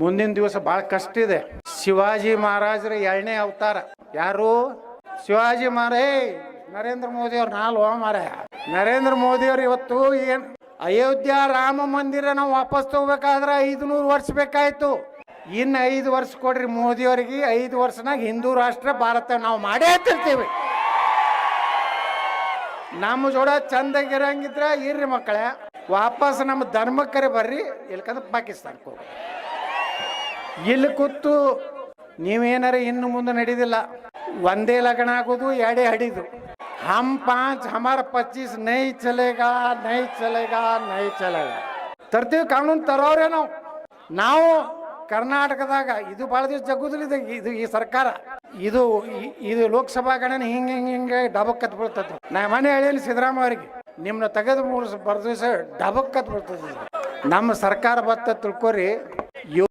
ಮುಂದಿನ ದಿವಸ ಭಾಳ ಕಷ್ಟ ಇದೆ. ಶಿವಾಜಿ ಮಹಾರಾಜರ ಎರಡನೇ ಅವತಾರ. ಯಾರು? ಶಿವಾಜಿ ಮಹಾರೇ ನರೇಂದ್ರ ಮೋದಿ ಅವ್ರು ನಾಲ್ವ ಮಾರ ನರೇಂದ್ರ ಮೋದಿ ಅವ್ರು ಇವತ್ತು ಏನ್ ಅಯೋಧ್ಯ ರಾಮ ಮಂದಿರ ನಾವು ವಾಪಸ್ ತಗೋಬೇಕಾದ್ರೆ ಐದುನೂರು ವರ್ಷ ಬೇಕಾಯ್ತು. ಇನ್ನು ಐದು ವರ್ಷ ಕೊಡ್ರಿ ಮೋದಿ ಅವರಿಗೆ, ಐದು ವರ್ಷನಾಗ ಹಿಂದೂ ರಾಷ್ಟ್ರ ಭಾರತ ನಾವು ಮಾಡೇ ತಿರ್ತೀವಿ ನಮ್ಮ ಜೋಡ ಚಂದಾಗಿರಂಗಿದ್ರೆ ಇರ್ರಿ ಮಕ್ಕಳೇ, ವಾಪಸ್ ನಮ್ಮ ಧರ್ಮಕ್ಕರೆ ಬರ್ರಿ, ಇಲ್ಕಂದ್ರೆ ಪಾಕಿಸ್ತಾನಕ್ಕೆ ಹೋಗಿ ಇಲ್ಲಿ ಕೂತು ನೀವೇನಾರ ಇನ್ನು ಮುಂದೆ ನಡೀದಿಲ್ಲ. ಒಂದೇ ಲಗ್ನ ಆಗೋದು, ಎರಡೇ ಹಡಿದು. ಹಮ್ ಪಾಂಚ್ ಹಮಾರ ಪಚ್ಚೀಸ್, ನೈ ಚಲೇಗಾ ನೈ ಚಲೇಗಾ ನೈ ಚಲೇಗಾ. ತರ್ತೀವಿ, ಕಾನೂನು ತರೋರೇ ನಾವು. ನಾವು ಕರ್ನಾಟಕದಾಗ, ಇದು ಭಾಳ ದಿವಸ ಜಗ್ಗುದಿಲ್ಲ ಇದು ಈ ಸರ್ಕಾರ. ಇದು ಇದು ಲೋಕಸಭಾ ಗಣನೆ ಹಿಂಗೆ ಹಿಂಗೆ ಹಿಂಗೆ ಡಬಕ್ ಕತ್ ಬಿಡ್ತದ ನಾ ಮನೆ ಹೇಳಿ ಸಿದ್ದರಾಮ ಅವರಿಗೆ ನಿಮ್ಮನ್ನ ತೆಗೆದು ಮೂರು ಬರ್ದು ದಿವಸ ಡಬಕ್ ಕತ್ ಬೀಳ್ತದೆ ನಮ್ಮ ಸರ್ಕಾರ ಬತ್ತ ತಿಳ್ಕೊರಿ.